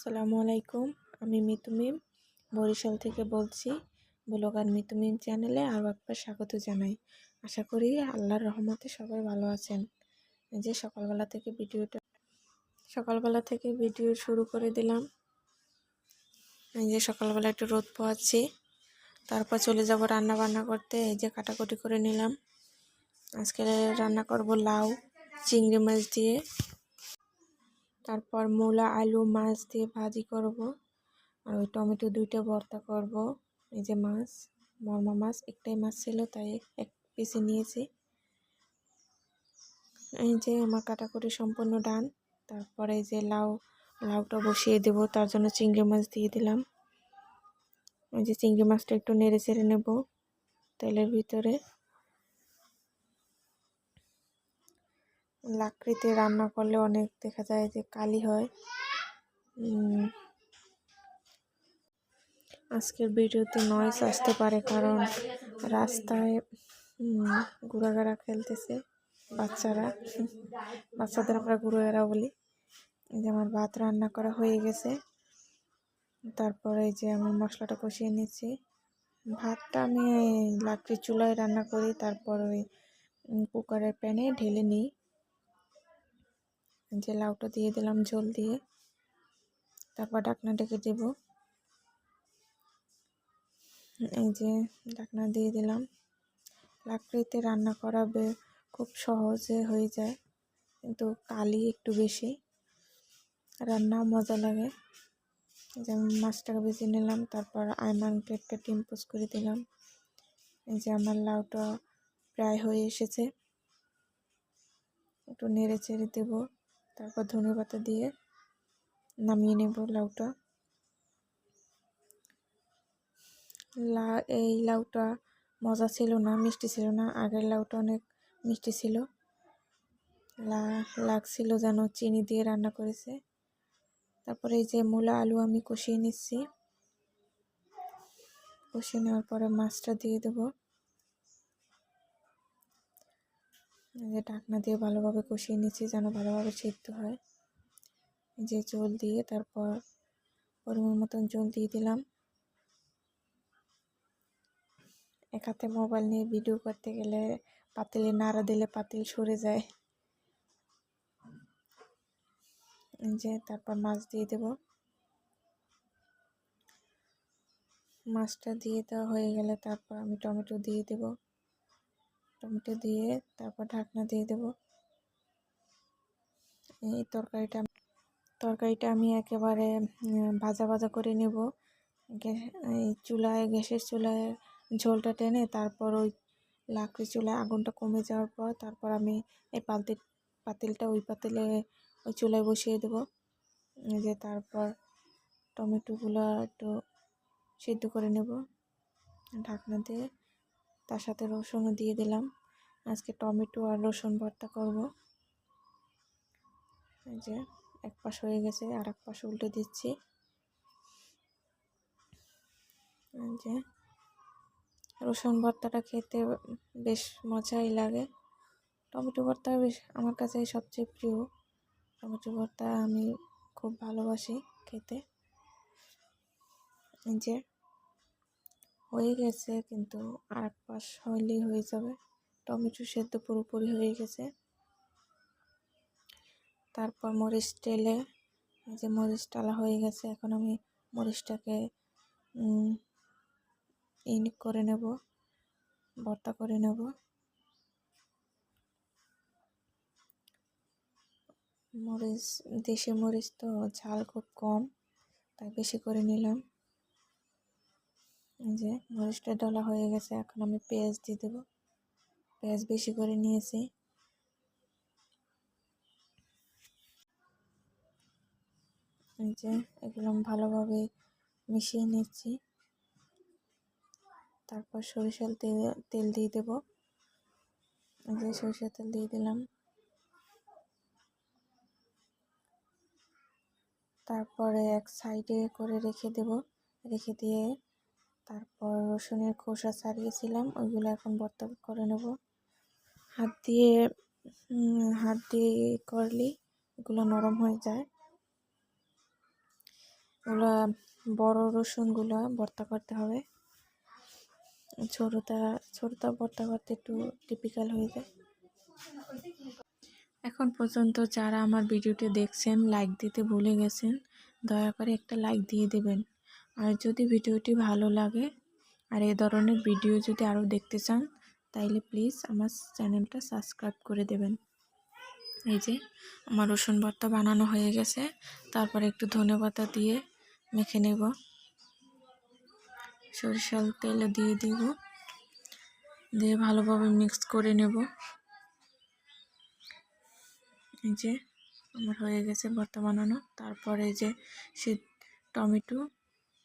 আসসালামু আলাইকুম, আমি মিতুমিম বরিশাল থেকে বলছি। ব্লগার মিতুমিম চ্যানেলে আরও একবার স্বাগত জানাই। আশা করি আল্লাহর রহমতে সবাই ভালো আছেন। এই যে সকালবেলা থেকে ভিডিওটা, সকালবেলা থেকে ভিডিও শুরু করে দিলাম। এই যে সকালবেলা একটু রোদ পোয়াচ্ছি তারপর চলে যাব রান্না বান্না করতে। এই যে কাটাকুটি করে নিলাম। আজকে রান্না করব লাউ, চিংড়ি মাছ দিয়ে। তারপর মূলা, আলু, মাছ দিয়ে ভাজি করব। আর ওই টমেটো দুইটা ভর্তা করব। এই যে মাছ, মরমা মাছ, একটাই মাছ ছিল, তাই এক পিসে নিয়েছি। এই যে আমার কাটাকুটি সম্পূর্ণ ডান। তারপরে যে লাউ, লাউটা বসিয়ে দেব, তার জন্য চিংড়ি মাছ দিয়ে দিলাম। এই যে চিংড়ি মাছটা একটু নেড়ে চেড়ে নেব তেলের ভিতরে। লাকড়িতে রান্না করলে অনেক দেখা যায় যে কালি হয়। আজকের ভিডিওতে নয়েস আসতে পারে কারণ রাস্তায় ঘোরাঘেরা খেলতেছে বাচ্চারা। বাচ্চাদের আমরা ঘুরাঘেরা বলি। যে আমার ভাত রান্না করা হয়ে গেছে। তারপরে যে আমি মশলাটা কষিয়ে নিচ্ছি। ভাতটা আমি লাকড়ির চুলায় রান্না করি, তারপর ওই কুকারের প্যানে ঢেলে নিই। যে লাউটা দিয়ে দিলাম ঝোল দিয়ে। তারপর ঢাকনা ডেকে দেব। এই যে ঢাকনা দিয়ে দিলাম। লাকড়িতে রান্না করা খুব সহজে হয়ে যায়, কিন্তু কালি একটু বেশি। রান্নাও মজা লাগে। যেমন মাছটাকে বেছে নিলাম, তারপর আইমান কেটে ডিম পোস করে দিলাম। এই যে আমার লাউটা প্রায় হয়ে এসেছে। একটু নেড়ে চেড়ে দেবো। তারপর ধনে পাতা দিয়ে নামিয়ে নেব লাউটা। লা, এই লাউটা মজা ছিল না, মিষ্টি ছিল না। আগের লাউটা অনেক মিষ্টি ছিল। লা, লাগছিল যেন চিনি দিয়ে রান্না করেছে। তারপরে এই যে মূলা আলু আমি কষিয়ে নিচ্ছি। কষিয়ে নেওয়ার পরে মাছটা দিয়ে দেবো। যে ঢাকনা দিয়ে ভালোভাবে কষিয়ে নিচ্ছি যেন ভালোভাবে সিদ্ধ হয়। যে জল দিয়ে তারপর পরিমাণ মতন জল দিয়ে দিলাম। এক হাতে মোবাইল নিয়ে ভিডিও করতে গেলে পাতিলে নাড়া দিলে পাতিল সরে যায়। যে তারপর মাছ দিয়ে দেব। মাছটা দিয়ে দেওয়া হয়ে গেলে তারপর আমি টমেটো দিয়ে দেবো। টমেটো দিয়ে তারপর ঢাকনা দিয়ে দেব। এই তরকারিটা তরকারিটা আমি একেবারে ভাজা ভাজা করে নেব। গ্যাস এই চুলায়, গ্যাসের চুলায় ঝোলটা টেনে তারপর ওই লাকড়ি চুলায় আগুনটা কমে যাওয়ার পর তারপর আমি এই পাতিল, পাতিলটা ওই পাতিলে, ওই চুলায় বসিয়ে দেব। যে তারপর টমেটোগুলো একটু সিদ্ধ করে নেব। ঢাকনা দিয়ে তার সাথে রসুনও দিয়ে দিলাম। আজকে টমেটো আর রসুন ভর্তা করব। এই যে এক পাশ হয়ে গেছে, আর এক পাশ উল্টে দিচ্ছি। যে রসুন ভর্তাটা খেতে বেশ মজাই লাগে। টমেটো ভর্তা বেশ আমার কাছে সবচেয়ে প্রিয়। টমেটো ভর্তা আমি খুব ভালোবাসি খেতে। যে হয়ে গেছে, কিন্তু আর এক পাশ হইলেই হয়ে যাবে। টমেটো সেদ্ধ পুরোপুরি হয়ে গেছে। তারপর মরিচ টেলে যে মরিচ টালা হয়ে গেছে, এখন আমি মরিচটাকে ইন করে নেব, ভর্তা করে নেব। মরিচ, দেশি মরিচ তো ঝাল খুব কম, তাই বেশি করে নিলাম। যে মরিচটা ডলা হয়ে গেছে, এখন আমি পেঁয়াজ দিয়ে দেবো। পেঁয়াজ বেশি করে নিয়েছি। যে এগুলো ভালোভাবে মিশিয়ে নিচ্ছি। তারপর সরিষার তেল তেল দিয়ে দেব। যে সরিষার তেল দিয়ে দিলাম। তারপরে এক সাইডে করে রেখে দেব। রেখে দিয়ে তারপর রসুনের খোসা ছাড়িয়েছিলাম, ওইগুলো এখন ভর্তা করে নেব। হাত দিয়ে হাত দিয়ে করলে এগুলো নরম হয়ে যায়। ওগুলো, বড় রসুনগুলো ভর্তা করতে হবে। ছোটোটা ছোটোটা ভর্তা করতে একটু টিপিক্যাল হয়ে যায়। এখন পর্যন্ত যারা আমার ভিডিওটি দেখছেন লাইক দিতে ভুলে গেছেন, দয়া করে একটা লাইক দিয়ে দেবেন। আর যদি ভিডিওটি ভালো লাগে আর এ ধরনের ভিডিও যদি আরও দেখতে চান, তাইলে প্লিজ আমার চ্যানেলটা সাবস্ক্রাইব করে দেবেন। এই যে আমার রসুন ভর্তা বানানো হয়ে গেছে। তারপরে একটু ধনে পাতা দিয়ে মেখে নেব। সরিষার তেলে দিয়ে দিব। দিয়ে ভালোভাবে মিক্স করে নেব। এই যে আমার হয়ে গেছে ভর্তা বানানো তারপরে যে সে টমেটো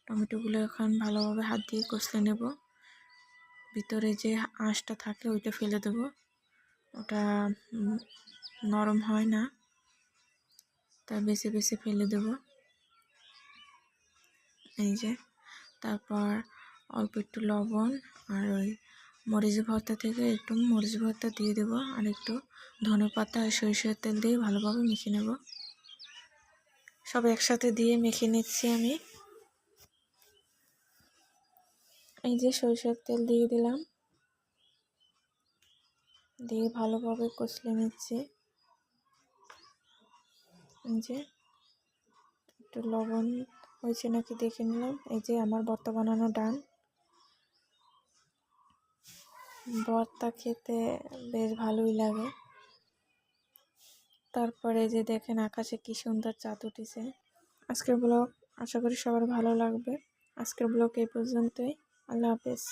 টমেটোগুলো এখন ভালোভাবে হাত দিয়ে কষলে নেব। ভিতরে যে আঁশটা থাকে ওইটা ফেলে দেব। ওটা নরম হয় না। তা বেছে বেছে ফেলে দেব। এই যে, তারপর অল্প একটু লবণ আর ওই মরিচ ভর্তা থেকে একটু মরিচ ভর্তা দিয়ে দেব আর একটু ধনে পাতা আর সরিষার তেল দিয়ে ভালোভাবে মেখে নেব। সব একসাথে দিয়ে মেখে নিচ্ছি আমি। এই যে সরিষার তেল দিয়ে দিলাম। দিয়ে ভালোভাবে কষলে নিচ্ছি। এই যে একটু লবণ হয়েছে নাকি দেখে নিলাম। এই যে আমার ভর্তা বানানো ডান। ভর্তা খেতে বেশ ভালোই লাগে। তারপরে যে দেখেন আকাশে কি সুন্দর চাঁদ উঠেছে। আজকের ব্লগ আশা করি সবার ভালো লাগবে। আজকের ব্লগ এই পর্যন্তই। আল্লাহ হাফেজ